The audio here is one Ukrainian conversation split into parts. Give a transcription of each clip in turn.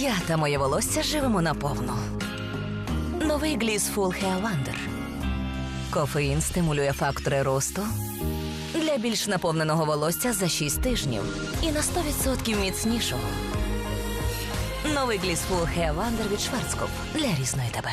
Я та моє волосся живемо наповну. Новий Gliss Full Hair Wonder. Кофеїн стимулює фактори росту для більш наповненого волосся за 6 тижнів і на 100% міцнішого. Новий Gliss Full Hair Wonder від Шварцкоп для різної тебе.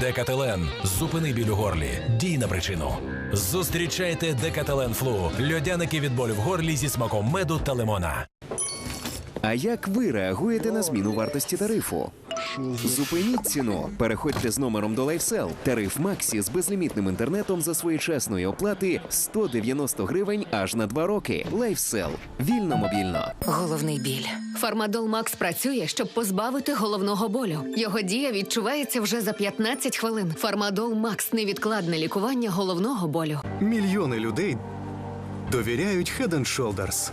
Декателен. Зупини біль у горлі. Дій на причину. Зустрічайте Декателен Флу. Льодяники від болю в горлі зі смаком меду та лимона. А як ви реагуєте на зміну вартості тарифу? Зупиніть ціну. Переходьте з номером до LifeSell. Тариф Максі з безлімітним інтернетом за своєчасної оплати 190 гривень аж на 2 роки. LifeSell. Вільно мобільно. Головний біль. Фармадол Макс працює, щоб позбавити головного болю. Його дія відчувається вже за 15 хвилин. Фармадол Макс невідкладне лікування головного болю. Мільйони людей довіряють Head and Shoulders.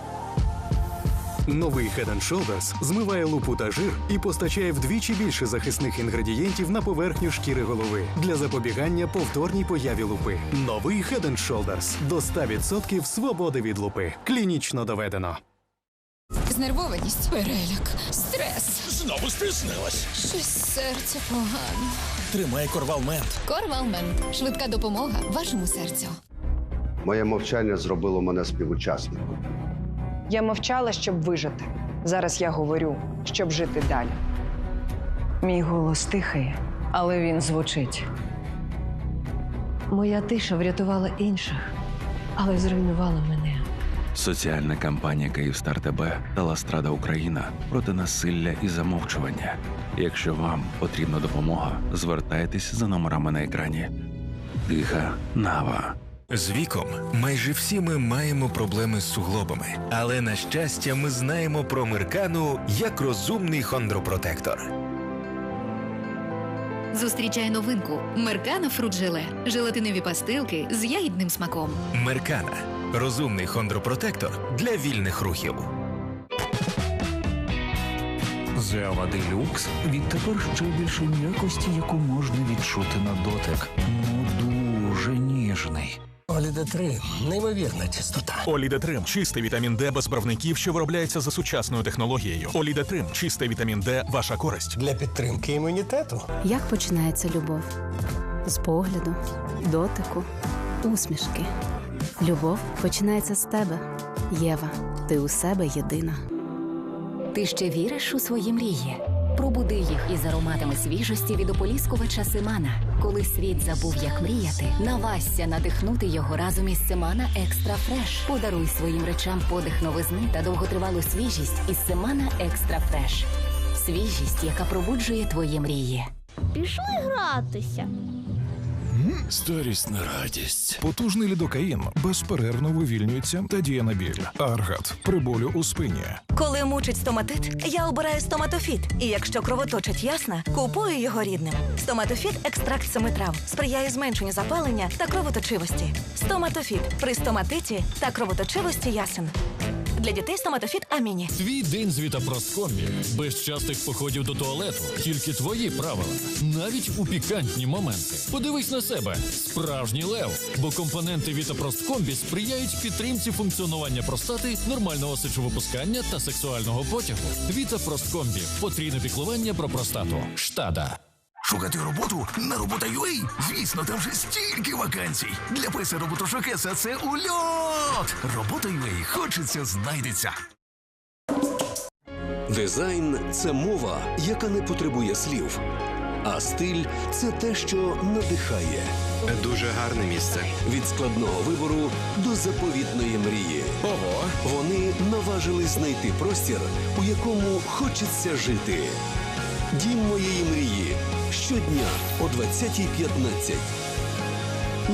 Новий Head and Shoulders змиває лупу та жир і постачає вдвічі більше захисних інгредієнтів на поверхню шкіри голови для запобігання повторній появі лупи. Новий Head and Shoulders до 100% свободи від лупи. Клінічно доведено. Знервованість, переляк, стрес. Знову стиснилась. Щось серце погано. Тримай корвалмент. Корвалмен. Швидка допомога вашому серцю. Моє мовчання зробило мене співучасником. Я мовчала, щоб вижити. Зараз я говорю, щоб жити далі. Мій голос тихий, але він звучить. Моя тиша врятувала інших, але зруйнувала мене. Соціальна кампанія Київстар ТБ та Ластрада Україна проти насилля і замовчування. Якщо вам потрібна допомога, звертайтесь за номерами на екрані. Тиха Нава. З віком майже всі ми маємо проблеми з суглобами, але на щастя, ми знаємо про Меркану як розумний хондропротектор. Зустрічай новинку Меркана Фруджеле. Желатинові пастилки з ягідним смаком. Меркана розумний хондропротектор для вільних рухів. Зева Делюкс відтепер ще більше м'якості, яку можна відчути на дотик. Олідетрим неймовірна чистота. Олідетрим чистий вітамін Д без барвників, що виробляється за сучасною технологією. Олідетрим чистий вітамін Д, ваша користь. Для підтримки імунітету. Як починається любов? З погляду, дотику, усмішки. Любов починається з тебе. Єва, ти у себе єдина. Ти ще віриш у свої мрії? Пробуди їх із ароматами свіжості від ополіскувача Семана. Коли світ забув, як мріяти, навасься надихнути його разом із Семана Екстра Фреш. Подаруй своїм речам подих новизни та довготривалу свіжість із Семана Екстра Фреш. Свіжість, яка пробуджує твої мрії. Пішли гратися. Старість не радість. Потужний лідокаїн безперервно вивільнюється та діє на біль. Аргат при болю у спині. Коли мучить стоматит, я обираю стоматофіт. І якщо кровоточить ясна, купую його рідним. Стоматофіт екстракт семи трав сприяє зменшенню запалення та кровоточивості. Стоматофіт при стоматиті та кровоточивості ясен. Для дітей стоматофіт Аміні. Твій день з Вітапросткомбі. Без частих походів до туалету. Тільки твої правила. Навіть у пікантні моменти. Подивись на себе. Справжній лев. Бо компоненти Вітапросткомбі сприяють підтримці функціонування простати, нормального сечовипускання та сексуального потягу. Вітапросткомбі. Потрійне піклування про простату. Штада. Шукати роботу на робота.ua? Звісно, там же стільки вакансій. Для писа роботошукеса це ульот. Робота.ua хочеться знайдеться. Дизайн це мова, яка не потребує слів. А стиль це те, що надихає. Дуже гарне місце. Від складного вибору до заповітної мрії. Ого! Вони наважились знайти простір, у якому хочеться жити. Дім моєї мрії щодня о 20.15.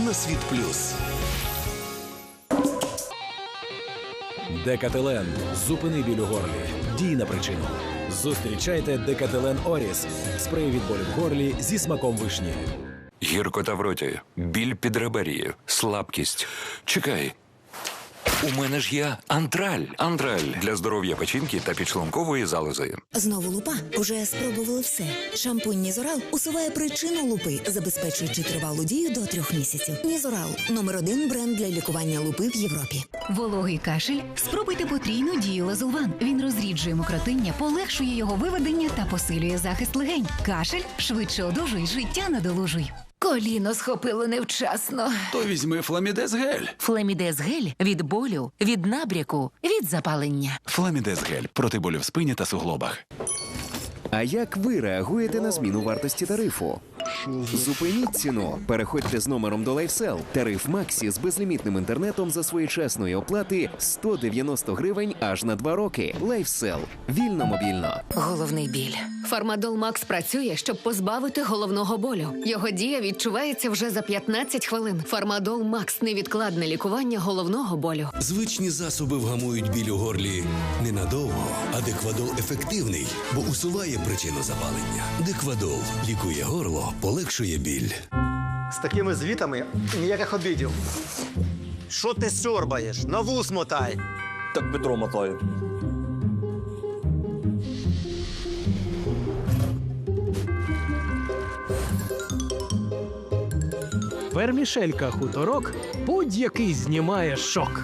На світ плюс. Декателен. Зупини біль у горлі. Дій на причину. Зустрічайте Декателен Оріс. Спрей від болю в горлі зі смаком вишні. Гіркота в роті, біль під реберії, слабкість. Чекай. У мене ж є антраль. Антраль для здоров'я печінки та підшлункової залози. Знову лупа. Уже спробували все. Шампунь Нізорал усуває причину лупи, забезпечуючи тривалу дію до трьох місяців. Нізорал номер один бренд для лікування лупи в Європі. Вологий кашель? Спробуйте потрійну дію лазулван. Він розріджує мокротиння, полегшує його виведення та посилює захист легень. Кашель швидше одужуй, життя надолужуй. Коліно схопило невчасно. То візьми фламідез гель. Флемідез гель від болю, від набряку, від запалення. Фламідез гель проти болю в спині та суглобах. А як ви реагуєте на зміну вартості тарифу? Зупиніть ціну. Переходьте з номером до LifeSell. Тариф Максі з безлімітним інтернетом за своєчасної оплати 190 гривень аж на 2 роки. LifeSell. Вільно мобільно. Головний біль. Фармадол Макс працює, щоб позбавити головного болю. Його дія відчувається вже за 15 хвилин. Фармадол Макс невідкладне лікування головного болю. Звичні засоби вгамують біль у горлі ненадовго, а деквадол ефективний, бо усуває причину запалення. Деквадол лікує горло, полегшує біль. З такими звітами ніяких обідів. Що ти сьорбаєш? На вус мотай. Так Петро мотає. Вермішелька хуторок будь-який знімає шок.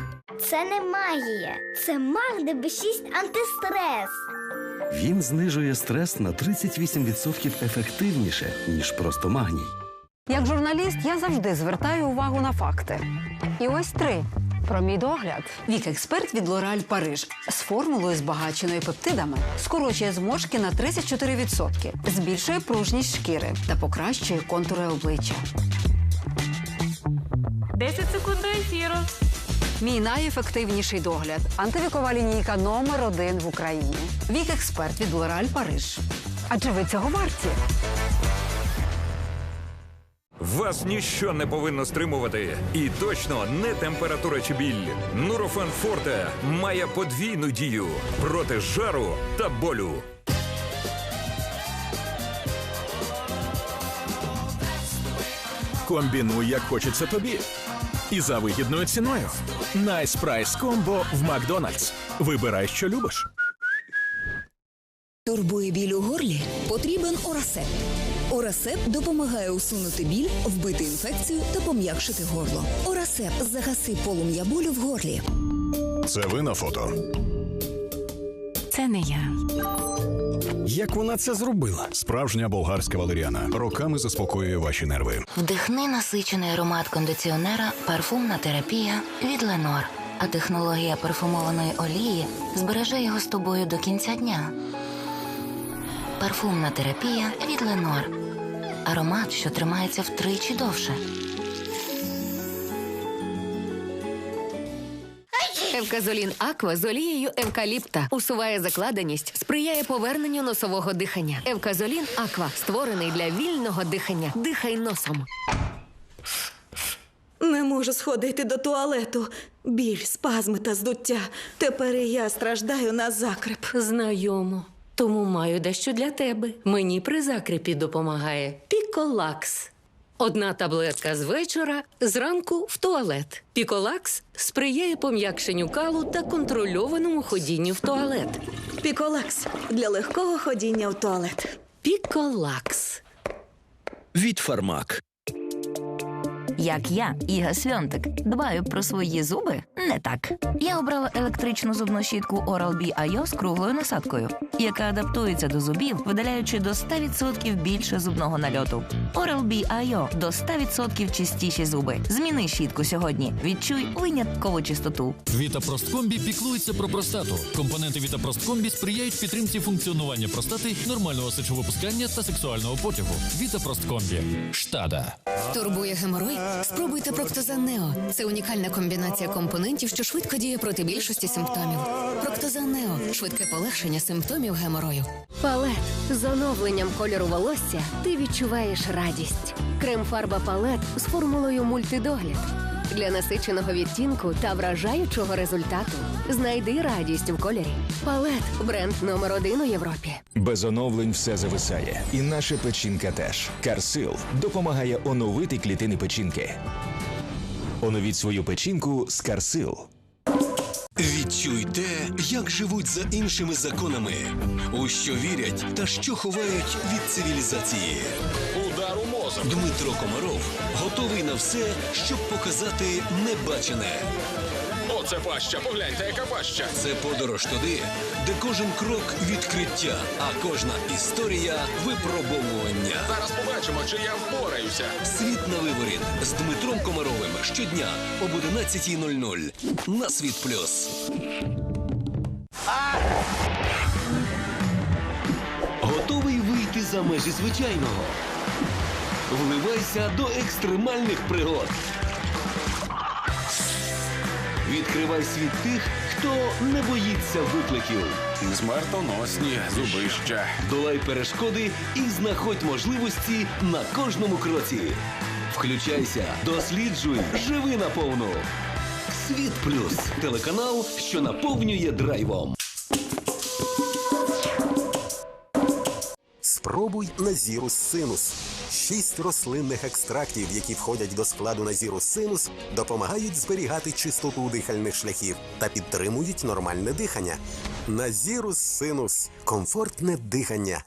Це не магія. Це маг ДБ6 антистрес. Він знижує стрес на 38% ефективніше, ніж просто магній. Як журналіст, я завжди звертаю увагу на факти. І ось три. Про мій догляд. Вік експерт від L'Oréal Париж з формулою збагаченою пептидами скорочує зморшки на 34%, збільшує пружність шкіри та покращує контури обличчя. 10 секунд до ефіру. Мій найефективніший догляд антивікова лінійка номер один в Україні. Вік експерт від L'Oréal Париж. Адже ви цього варті. Вас ніщо не повинно стримувати. І точно не температура чи біль. Нурофен Форте має подвійну дію проти жару та болю. Комбінуй, як хочеться тобі. І за вигідною ціною. Найс Прайс Комбо в Макдональдс. Вибирай, що любиш. Турбує біль у горлі? Потрібен Орасеп. Орасеп допомагає усунути біль, вбити інфекцію та пом'якшити горло. Орасеп загаси полум'я болю в горлі. Це ви на фото. Це не я. Як вона це зробила? Справжня болгарська валеріана. Роками заспокоює ваші нерви. Вдихни насичений аромат кондиціонера парфумна терапія від Ленор. А технологія парфумованої олії збереже його з тобою до кінця дня. Парфумна терапія від Ленор. Аромат, що тримається втричі довше. Евказолін Аква з олією евкаліпта усуває закладеність, сприяє поверненню носового дихання. Евказолін Аква створений для вільного дихання. Дихай носом. Не можу сходити до туалету. Біль, спазми та здуття. Тепер і я страждаю на закреп. Знайомо. Тому маю дещо для тебе. Мені при закрепі допомагає Піколакс. Одна таблетка з вечора, зранку в туалет. Піколакс сприяє пом'якшенню калу та контрольованому ходінню в туалет. Піколакс для легкого ходіння в туалет. Піколакс. Від Фармак. Як я, Іга Свьонтик, дбаю про свої зуби не так. Я обрала електричну зубну щітку Oral-B IO з круглою насадкою, яка адаптується до зубів, видаляючи до 100% більше зубного нальоту. Oral-B IO – до 100% чистіші зуби. Зміни щітку сьогодні. Відчуй виняткову чистоту. Вітапросткомбі піклується про простату. Компоненти Вітапросткомбі сприяють підтримці функціонування простати, нормального сечовипускання та сексуального потягу. Вітапросткомбі. Штада. Турбує геморой? Спробуйте Проктозан Нео. Це унікальна комбінація компонентів, що швидко діє проти більшості симптомів. Проктозан Нео швидке полегшення симптомів геморою. Палет з оновленням кольору волосся ти відчуваєш радість. Крем-фарба палет з формулою мультидогляд. Для насиченого відтінку та вражаючого результату знайди радість в кольорі. Палет бренд номер один у Європі. Без оновлень все зависає, і наша печінка теж. Карсил допомагає оновити клітини печінки. Оновіть свою печінку з Карсил. Відчуй те, як живуть за іншими законами, у що вірять та що ховають від цивілізації. Дмитро Комаров готовий на все, щоб показати небачене. Оце паща, погляньте, яка паща. Це подорож туди, де кожен крок відкриття, а кожна історія випробовування. Зараз побачимо, чи я впораюся. Світ на виворіт з Дмитром Комаровим щодня об 11.00 на Світ Плюс. Готовий вийти за межі звичайного. Вливайся до екстремальних пригод. Відкривай світ тих, хто не боїться викликів. Смертоносні зубища. Долай перешкоди і знаходь можливості на кожному кроці. Включайся, досліджуй, живи наповну. Світ Плюс телеканал, що наповнює драйвом. Спробуй Назірус Синус. Шість рослинних екстрактів, які входять до складу назіру Синус, допомагають зберігати чистоту дихальних шляхів та підтримують нормальне дихання. Назірус Синус комфортне дихання.